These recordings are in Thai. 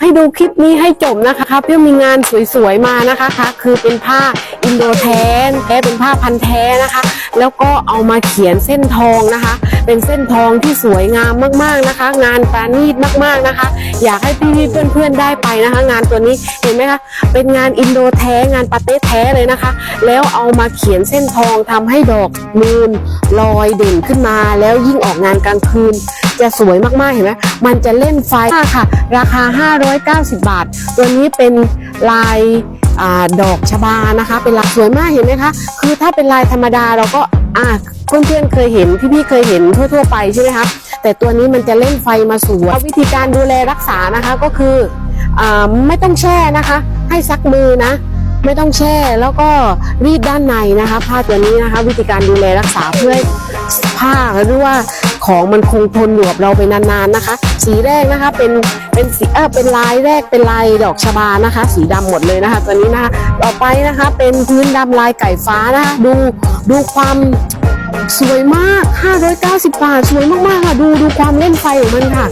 ให้ดูคลิปนี้ให้จบนะคะครับเพื่อมีงานสวยๆมานะคะคะ คือเป็นผ้าอินโดแท้แท้เป็นผ้าพันแท้นะคะ แล้วก็เอามาเขียนเส้นทองนะคะ เป็นเส้นทองที่สวยงามมากๆนะคะ งานประณีตมากๆนะคะ อยากให้พี่ๆเพื่อนๆได้ไปนะคะ งานตัวนี้เห็นไหมคะเป็นงานอินโดแท้งานปาเต้แท้เลยนะคะ แล้วเอามาเขียนเส้นทองทำให้ดอกนูนลอยเด่นขึ้นมา แล้วยิ่งออกงานกลางคืน จะสวยมากๆเห็นไหมมันจะเล่นไฟค่ะ ราคา 590 บาท ตัวนี้เป็นลายอดอกชบานะคะ เป็นลายสวยมากเห็นไหมคะ คือถ้าเป็นลายธรรมดาเราก็อ่าเพื่อนๆเคยเห็นพี่ๆเคยเห็นทั่วๆไปใช่ไหมคะแต่ตัวนี้มันจะเล่นไฟมาสวยวิธีการดูแลรักษานะคะก็คืออไม่ต้องแช่นะคะ ให้ซักมือนะไม่ต้องแช่แล้วก็รีดด้านในนะคะ ผ้าตัวนี้นะคะ วิธีการดูแลรักษาเพื่อผ้าหรือว่า ของมันคงทนอยู่กับเราไปนานๆนะคะ สีแรกนะคะเป็นเป็นสีเออเป็นลายแรกเป็นลายดอกชบานะคะ สีดำหมดเลยนะคะตัวนี้นะคะต่อไปนะคะเป็นพื้นดำลายไก่ฟ้านะคะ ดูดูความสวยมาก 590 บาท สวยมากๆค่ะ ดูดูความเล่นไฟของมันค่ะ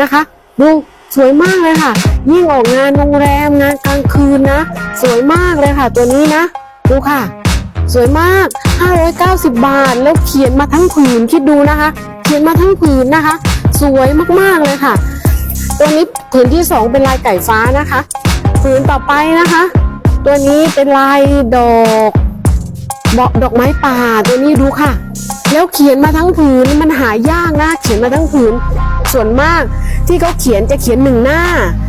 นะคะ ดูสวยมากเลยค่ะ ยิ่งออกงานโรงแรมงานกลางคืนนะ สวยมากเลยค่ะ ตัวนี้นะ ดูค่ะ สวยมาก 590 บาท แล้วเขียนมาทั้งผืนคิดดูนะคะ เขียนมาทั้งผืนนะคะ สวยมากๆเลยค่ะ ตัวนี้ผืนที่ 2 เป็นลายไก่ฟ้านะคะผืนต่อไปนะคะ ตัวนี้เป็นลายดอกดอกดอกไม้ป่าตัวนี้ดูค่ะ แล้วเขียนมาทั้งผืนมันหายากนะเขียนมาทั้งผืน ส่วนมากที่เขาเขียนจะเขียนหนึ่งหน้า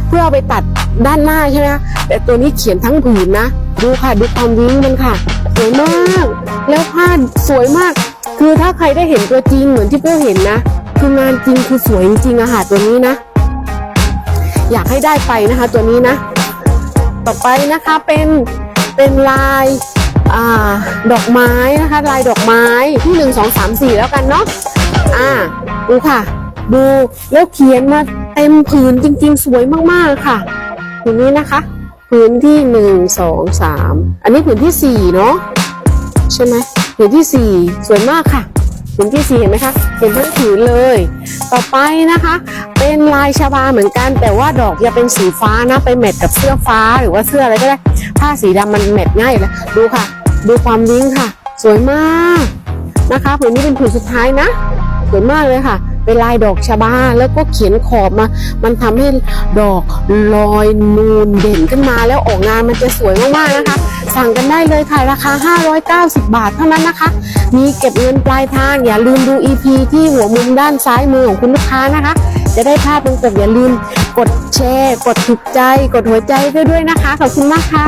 เพื่อเอาไปตัดด้านหน้าใช่ไหมคะแต่ตัวนี้เขียนทั้งผืนนะ ดูค่ะดูความวิ้งมันค่ะ สวยมาก แล้วผ้าสวยมาก คือถ้าใครได้เห็นตัวจริงเหมือนที่พวกเห็นนะ คืองานจริงคือสวยจริงอะค่ะตัวนี้นะ อยากให้ได้ไปนะคะ ตัวนี้นะ ต่อไปนะคะเป็นเป็นลายอ่าดอกไม้นะคะ ลายดอกไม้ที่หนึ่งสองสามสี่แล้วกันเนาะอ่าดูค่ะ ดูแล้วเขียนมาเต็มผืนจริง ๆ สวยมากๆค่ะผืนนี้นะคะผืนที่หนึ่งสองสามอันนี้ผืนที่สี่เนาะใช่ไหม ผืนที่สี่สวยมากค่ะผืนที่สี่เห็นไหมคะ เห็นทั้งผืนเลย ต่อไปนะคะ เป็นลายชบาเหมือนกัน แต่ว่าดอกจะเป็นสีฟ้านะไปแมทกับเสื้อฟ้าหรือว่าเสื้ออะไรก็ได้ผ้าสีดำมันแมทง่ายเลยดูค่ะ ดูความวิ้งค่ะ สวยมากนะคะผืนนี้เป็นผืนสุดท้ายนะ สวยมากเลยค่ะ เป็นลายดอกชบาแล้วก็เขียนขอบมา มันทำให้ดอกลอยนูนเด่นขึ้นมาแล้วออกงานมันจะสวยมากๆนะคะ สั่งกันได้เลยค่ะราคา 590 บาทเท่านั้นนะคะ มีเก็บเงินปลายทาง อย่าลืมดู EP ที่หัวมุมด้านซ้ายมือของคุณลูกค้านะคะ จะได้ภาพตรงปกอย่าลืมกดแชร์ กดถูกใจ กดหัวใจด้วยด้วยนะคะขอบคุณมากค่ะ